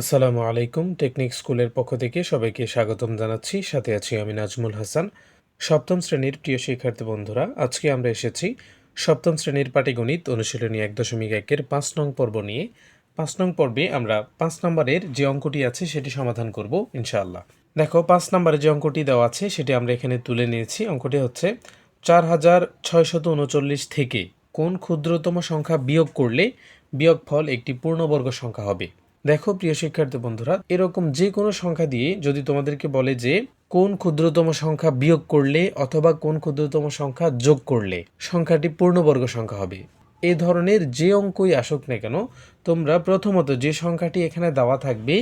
আসসালামু আলাইকুম। টেকনিক স্কুলের পক্ষ থেকে সবাইকে স্বাগতম জানাচ্ছি। সাথে আছি আমি নাজমুল হাসান। সপ্তম শ্রেণির প্রিয় শিক্ষার্থী বন্ধুরা, আজকে আমরা এসেছি সপ্তম শ্রেণির পাটিগণিত অনুশীলনী এক দশমিক একের পাঁচ নং পর্ব নিয়ে। পাঁচ নং পর্বে আমরা পাঁচ নম্বরের যে অঙ্কটি আছে সেটি সমাধান করব ইনশাআল্লাহ। দেখো, পাঁচ নম্বরে যে অঙ্কটি দেওয়া আছে সেটি আমরা এখানে তুলে নিয়েছি। অঙ্কটি হচ্ছে চার হাজার ছয়শত উনচল্লিশ থেকে কোন ক্ষুদ্রতম সংখ্যা বিয়োগ করলে বিয়োগফল একটি পূর্ণবর্গ সংখ্যা হবে? দেখো প্রিয় শিক্ষার্থী বন্ধুরা, এরকম যে কোনো সংখ্যা দিয়ে যদি তোমাদেরকে বলে যে কোন ক্ষুদ্রতম সংখ্যা বিয়োগ করলে অথবা কোন ক্ষুদ্রতম সংখ্যা যোগ করলে সংখ্যাটি পূর্ণবর্গ সংখ্যা হবে, এ ধরনের যে অঙ্কই আসুক না কেন, তোমরা প্রথমত যে সংখ্যাটি এখানে দেওয়া থাকবে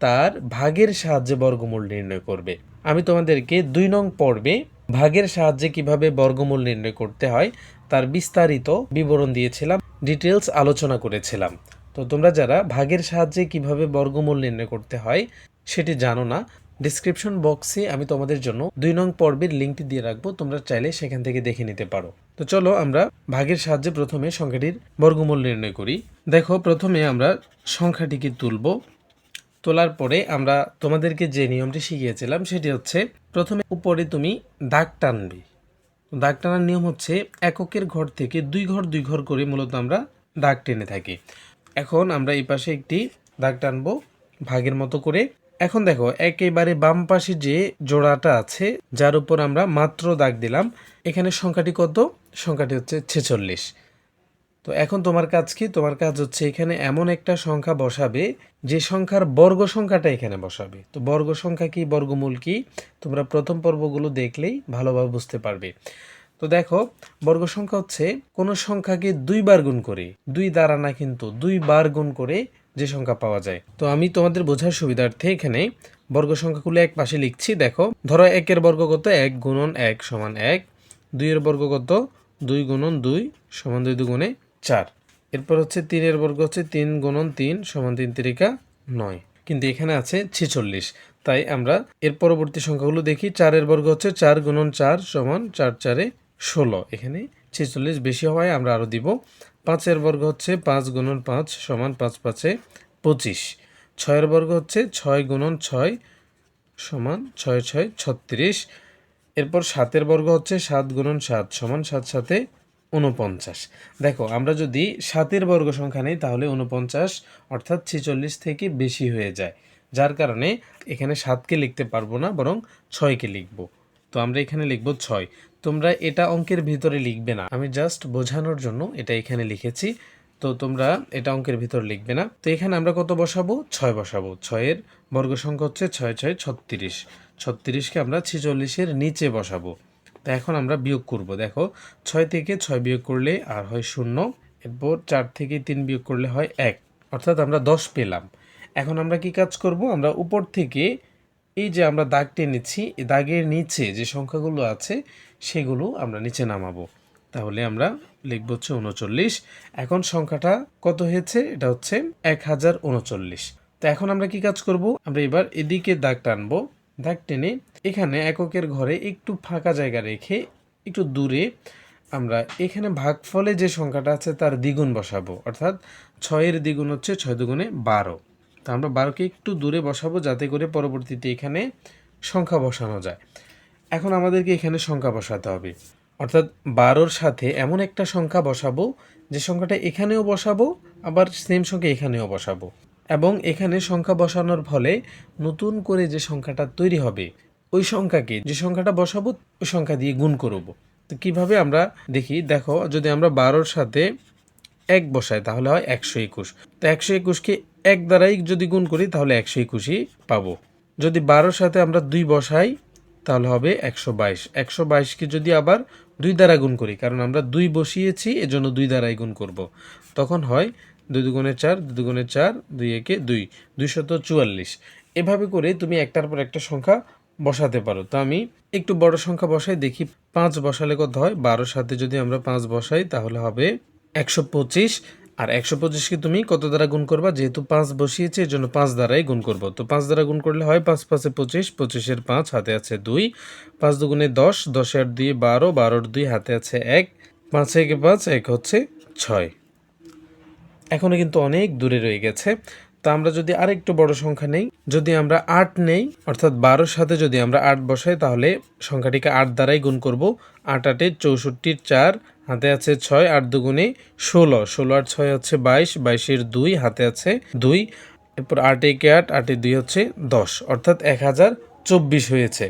তার ভাগের সাহায্যে বর্গমূল নির্ণয় করবে। আমি তোমাদেরকে দুই নং পর্বে ভাগের সাহায্যে কীভাবে বর্গমূল নির্ণয় করতে হয় তার বিস্তারিত বিবরণ দিয়েছিলাম ডিটেলস আলোচনা করেছিলাম। তো তোমরা যারা ভাগের সাহায্যে কীভাবে বর্গমূল নির্ণয় করতে হয় সেটি জানো না ডিসক্রিপশন বক্সে আমি তোমাদের জন্য দুই নং পর্বের লিঙ্কটি দিয়ে রাখব, তোমরা চাইলে সেখান থেকে দেখে নিতে পারো। তো চলো আমরা ভাগের সাহায্যে প্রথমে সংখ্যাটির বর্গমূল নির্ণয় করি। দেখো, প্রথমে আমরা সংখ্যাটিকে তুলব। তোলার পরে আমরা তোমাদেরকে যে নিয়মটি শিখিয়েছিলাম সেটি হচ্ছে, প্রথমে উপরে তুমি দাগ টানবে। দাগ টানার নিয়ম হচ্ছে, এককের ঘর থেকে দুই ঘর দুই ঘর করে মূলত আমরা দাগ টেনে থাকি। এখন আমরা এই পাশে একটি দাগ টানবো ভাগের মতো করে। এখন দেখো, একেবারে বাম পাশে যে জোড়াটা আছে, যার উপর আমরা মাত্র দাগ দিলাম, এখানে সংখ্যাটি কত? সংখ্যাটি হচ্ছে ছেচল্লিশ। তো এখন তোমার কাজ কি? তোমার কাজ হচ্ছে এখানে এমন একটা সংখ্যা বসাবে, যে সংখ্যার বর্গ সংখ্যাটা এখানে বসাবে। তো বর্গ সংখ্যা কি? বর্গমূল কি? তোমরা প্রথম পর্বগুলো দেখলেই ভালোভাবে বুঝতে পারবে। তো দেখো, বর্গ সংখ্যা হচ্ছে কোনো সংখ্যাকে দুইবার গুণ করে। দুই দ্বারা না কিন্তু দুইবার গুণ করে যে সংখ্যা পাওয়া যায়। তো আমি তোমাদের বোঝার সুবিধার্থে এখানে বর্গ সংখ্যাগুলো এক পাশে লিখছি। দেখো, ধরো একের বর্গ কত? এক গুণন এক সমান এক। দুইয়ের বর্গ কত? দুই গুণন দুই সমান দুই দুগুণে চার। এরপর হচ্ছে তিনের বর্গ হচ্ছে তিন গুণন তিন সমান তিন তিরিকা নয়। কিন্তু এখানে আছে ছেচল্লিশ। তাই আমরা এর পরবর্তী সংখ্যাগুলো দেখি। চারের বর্গ হচ্ছে চার গুণন চার সমান চার চারে ষোলো। এখানে ছেচল্লিশ বেশি হওয়ায় আমরা আরও দিব। পাঁচের বর্গ হচ্ছে পাঁচ গুণন পাঁচ সমান পাঁচ পাঁচে পঁচিশ। ছয়ের বর্গ হচ্ছে ছয় গুণন ছয় সমান ছয় ছয় ছত্রিশ। এরপর সাতের বর্গ হচ্ছে সাত গুণন সাত সমান সাত সাথে উনপঞ্চাশ দেখো, আমরা যদি সাতের বর্গ সংখ্যা নেই, তাহলে উনপঞ্চাশ অর্থাৎ ছেচল্লিশ থেকে বেশি হয়ে যায়। যার কারণে এখানে সাতকে লিখতে পারব না, বরং ছয়কে লিখব। তো আমরা এখানে লিখব ছয়। তোমরা এটা অঙ্কের ভিতরে লিখবে না। আমি জাস্ট বোঝানোর জন্য এটা এখানে লিখেছি। তো তোমরা এটা অঙ্কের ভিতর লিখবে না। তো এখানে আমরা কত বসাবো? ছয় বসাবো। ছয়ের বর্গ সংখ্যা হচ্ছে ছয় ছয়, ছত্রিশ। ছত্রিশকে আমরা ছেচল্লিশের নিচে বসাবো। তো এখন আমরা বিয়োগ করব। দেখো, ছয় থেকে ছয় বিয়োগ করলে আর হয় শূন্য, এরপর চার থেকে তিন বিয়োগ করলে হয় এক। অর্থাৎ আমরা দশ পেলাম। এখন আমরা কি কাজ করব? আমরা উপর থেকে এই যে আমরা দাগ টেনেছি এই দাগের নিচে যে সংখ্যাগুলো আছে, সেগুলো আমরা নিচে নামাবো। তাহলে আমরা লিখব হচ্ছে উনচল্লিশ। এখন সংখ্যাটা কত হয়েছে? এটা হচ্ছে এক হাজার উনচল্লিশ। তো এখন আমরা কি কাজ করব? আমরা এবার এদিকে দাগ টানবো। দাগ টেনে এখানে এককের ঘরে একটু ফাঁকা জায়গা রেখে একটু দূরে আমরা এখানে ভাগফলে যে সংখ্যাটা আছে, তার দ্বিগুণ বসাবো। অর্থাৎ ছয়ের দ্বিগুণ হচ্ছে ছয় দুগুণে বারো। তো আমরা বারোকে একটু দূরে বসাবো যাতে করে পরবর্তীতে এখানে সংখ্যা বসানো যায়। এখন আমাদেরকে এখানে সংখ্যা বসাতে হবে। অর্থাৎ বারোর সাথে এমন একটা সংখ্যা বসাবো, যে সংখ্যাটা এখানেও বসাবো, আবার সেম সংখ্যা এখানেও বসাবো। এবং এখানে সংখ্যা বসানোর ফলে নতুন করে যে সংখ্যাটা তৈরি হবে, ওই সংখ্যাকে যে সংখ্যাটা বসাবো, ওই সংখ্যা দিয়ে গুণ করব। তো কীভাবে আমরা দেখি, দেখো, যদি আমরা বারোর সাথে এক বসাই তাহলে হয় একশো একুশ। তো একশো একুশকে এক দ্বারাই যদি গুণ করি, তাহলে একশো একুশই পাবো। যদি বারোর সাথে আমরা দুই বসাই, তাহলে হবে একশো বাইশ। একশো বাইশকে যদি আবার দুই দ্বারা গুণ করি, কারণ আমরা দুই বসিয়েছি, এজন্য দুই দ্বারাই গুণ করব। তখন হয় দুই দুগুণে চার, দুই দুগুণে চার, দুই একে দুই, দুইশত চুয়াল্লিশ। এভাবে করে তুমি একটার পর একটা সংখ্যা বসাতে পারো। তো আমি একটু বড় সংখ্যা বসাই, দেখি পাঁচ বসালে কত হয়? বারোর সাথে যদি আমরা পাঁচ বসাই, তাহলে হবে একশো পঁচিশ, আর একশো পঁচিশকে তুমি কত দ্বারা গুণ করবা? যেহেতু পাঁচ বসিয়েছে এর জন্য পাঁচ দ্বারাই গুণ করব। তো পাঁচ দ্বারা গুণ করলে হয় পাঁচ পাঁচে পঁচিশ, পঁচিশের পাঁচ, হাতে আছে দুই। পাঁচ দুগুণে দশ, দশের দুই বারো, বারোর দুই, হাতে আছে এক। পাঁচ একে পাঁচ, এক হচ্ছে ছয়। এখনও কিন্তু অনেক দূরে রয়ে গেছে। তা আমরা যদি আরেকটু বড় সংখ্যা নেই, যদি আমরা আট নেই, অর্থাৎ বারোর সাথে যদি আমরা আট বসাই, তাহলে সংখ্যাটিকে আট দ্বারাই গুণ করব। আট আটে চৌষট্টির চার হাতে আছে ছয়, আট দুগুণে ষোলো। ষোলো আট ছয় হচ্ছে বাইশ, বাইশের দুই, হাতে আছে দুই। এরপর আট একে আট, আটে দুই হচ্ছে দশ। অর্থাৎ এক হাজার চব্বিশ হয়েছে।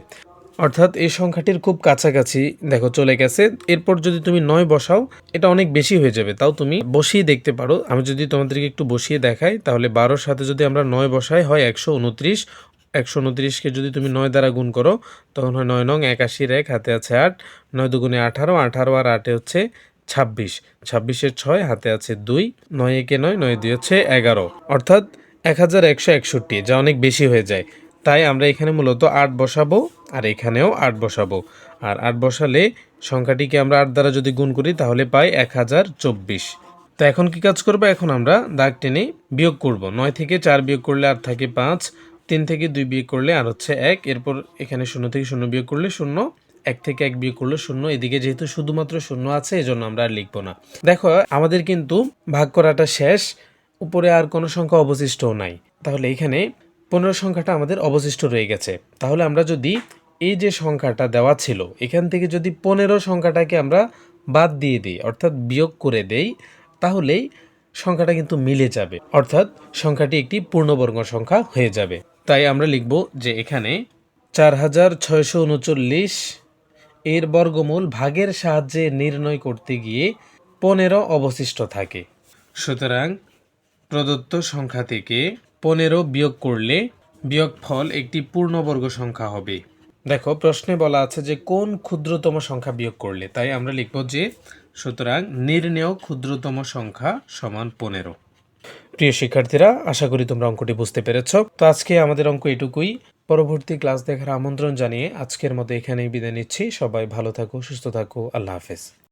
অর্থাৎ এই সংখ্যাটির খুব কাছাকাছি, দেখো চলে গেছে। এরপর যদি তুমি নয় বসাও, এটা অনেক বেশি হয়ে যাবে। তাও তুমি বসিয়ে দেখতে পারো। আমি যদি তোমাদেরকে একটু বসিয়ে দেখাই, তাহলে বারোর সাথে যদি আমরা নয় বসাই, হয় একশো উনত্রিশ একশো উনত্রিশকে যদি তুমি নয় দ্বারা গুণ করো, তখন হয় নয় নং একাশির এক হাতে আছে আট, নয় দুগুণে আঠারো আঠারো আর আটে হচ্ছে ছাব্বিশ। ছাব্বিশের ছয়, হাতে আছে দুই, নয় একে নয় নয় দুই হচ্ছে এগারো। অর্থাৎ এক হাজার একশো একষট্টি, যা অনেক বেশি হয়ে যায়। তাই আমরা এখানে মূলত আট বসাবো আর এখানেও আট বসাবো। আর আট বসালে সংখ্যাটিকে আমরা আট দ্বারা যদি গুণ করি, তাহলে পাই এক হাজার চব্বিশ। তো এখন কি কাজ করব? এখন আমরা দাগ টেনে বিয়োগ করব। নয় থেকে চার বিয়োগ করলে আর থাকে পাঁচ তিন থেকে দুই বিয়োগ করলে আর হচ্ছে এক, এরপর এখানে শূন্য থেকে শূন্য বিয়োগ করলে শূন্য, এক থেকে এক বিয়োগ করলে শূন্য, এদিকে যেহেতু শুধুমাত্র শূন্য আছে, এজন্য আমরা আর লিখব না। দেখো, আমাদের কিন্তু ভাগ করাটা শেষ, উপরে আর কোনো সংখ্যা অবশিষ্টও নাই। তাহলে এখানে পনেরো সংখ্যাটা আমাদের অবশিষ্ট রয়ে গেছে। তাহলে আমরা যদি এই যে সংখ্যাটা দেওয়া ছিল, এখান থেকে যদি পনেরো সংখ্যাটাকে আমরা বাদ দিয়ে দিই, অর্থাৎ বিয়োগ করে দেই, তাহলেই সংখ্যাটা কিন্তু মিলে যাবে। অর্থাৎ সংখ্যাটি একটি পূর্ণবর্গ সংখ্যা হয়ে যাবে। তাই আমরা লিখব যে এখানে চার হাজার ছয়শো উনচল্লিশ এর বর্গমূল ভাগের সাহায্যে নির্ণয় করতে গিয়ে পনেরো অবশিষ্ট থাকে। সুতরাং প্রদত্ত সংখ্যা থেকে পনেরো বিয়োগ করলে বিয়োগফল একটি পূর্ণবর্গ সংখ্যা হবে। দেখো, প্রশ্নে বলা আছে যে কোন ক্ষুদ্রতম সংখ্যা বিয়োগ করলে? তাই আমরা লিখব যে সুতরাং নির্ণেয় ক্ষুদ্রতম সংখ্যা সমান পনেরো। প্রিয় শিক্ষার্থীরা, আশা করি তোমরা অঙ্কটি বুঝতে পেরেছ। তো আজকে আমাদের অঙ্ক এটুকুই। পরবর্তী ক্লাস দেখার আমন্ত্রণ জানিয়ে আজকের মতো এখানেই বিদায় নিচ্ছি। সবাই ভালো থাকো, সুস্থ থাকো। আল্লাহ হাফেজ।